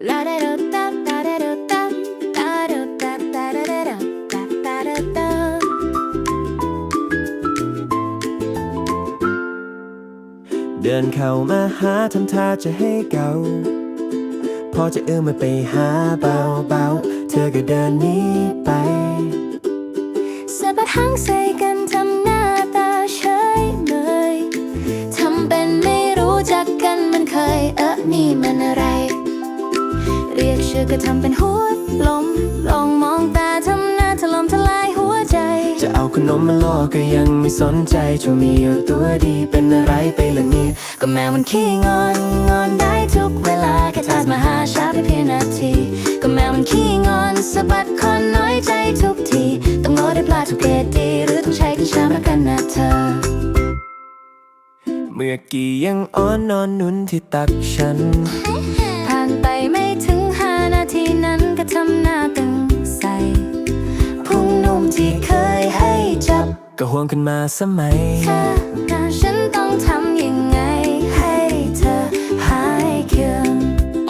เดินเข้ามาหาทำท่าจะให้เกาพอจะเอื้อมมาไปหาเบาเบาๆเธอก็เดินหนี้ไปสะบัดหางใส่กันทำหน้าตาเฉยเมยทำเป็นไม่รู้จักกันมันเคยเอ๊ะนี่มันอะไร กชื่อก็ทำเป็นหัวลม ลองมองตาทำหน้าถล่มทลายหัวใจ จะเอาขนมมาล่อก็ยังไม่สนใจจะมีอยู่ตัวดีเป็นอะไรไปละเนี่ยก็แมวมันขี้งอนงอนได้ทุกเวลาแค่ทักมาหาช้าไปเพียงนาที ก็แมวมันขี้งอนสะบัดคอนน้อยใจทุกที ต้องงอได้ปลาทุกเกรดดีหรือต้องใช้กันชามรักกันนะเธอเมื่อกี้ยังอ้อนนอนหนุนที่ตักฉันผ่าน ที่เคยให้จับ ก็ห่วงขึ้นมาสมัยเธอแต่ฉันต้องทำยังไง ให้เธอหายเคือง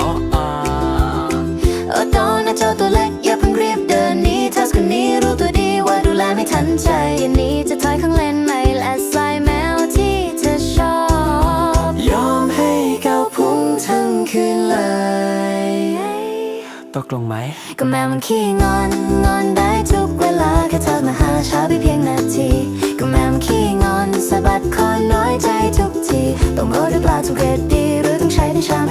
อ๋ออ๋อโอ้โตนะเจ้าตัวเล็กอย่าเพิ่งรีบเดินหนี้ทัสคนนี้รู้ตัวดีว่าดูแลไม่ทันใจอย่างนี้จะถอยข้างเล่นไม่และสายแมวที่เธอชอบ ยอมให้เกาพุงทั้งคืนเลย ตกลงไหม ก็แมวมันขี้งอน งอนได้ทุกเวลาแค่เธอมาหาช้าไปเพียงนาที ก็แมวมันขี้งอนสะบัดคอน้อยใจทุกที ต้องงอหรือเปล่าทุกเหตุดี หรือต้องใช้ในชาม